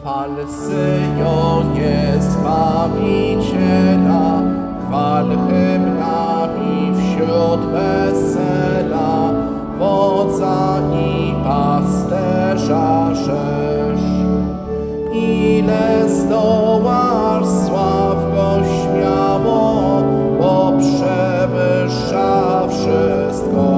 Chwal Syjonie Zbawiciela, chwal hymnami wśród wesela, wodza i pasterza rzesz. Ile zdołasz sław go śmiało, bo przewyższa wszystko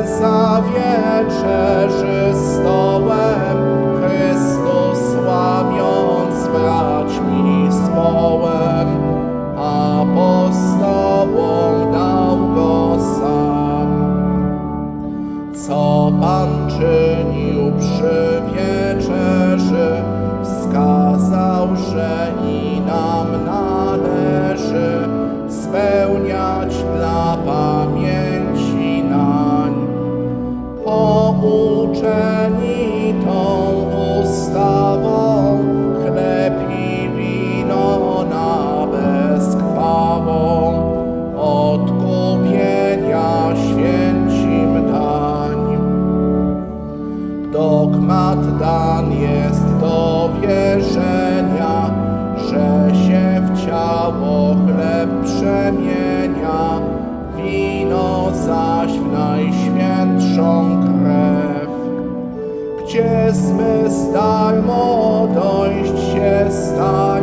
ten zawieczerzy stołem, Chrystus łamiąc braćmi zwołem, apostołom dał go sam. Co Pan czynił przy wieczerzy, wskazał, że i nam należy spełniać Dogmat dan jest do wierzenia, że się w ciało chleb przemienia, wino zaś w najświętszą krew. Gdzie zmysł darmo dojść się stara,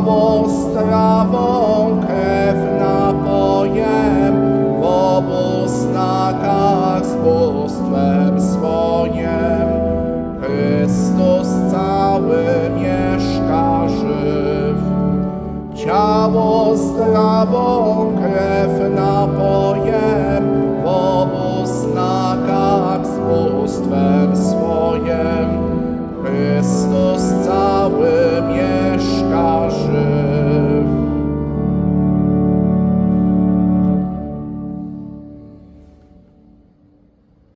Ciało strawą, krew napojem, w obu znakach z bóstwem swojem. Chrystus cały mieszka żyw. Ciało strawą, krew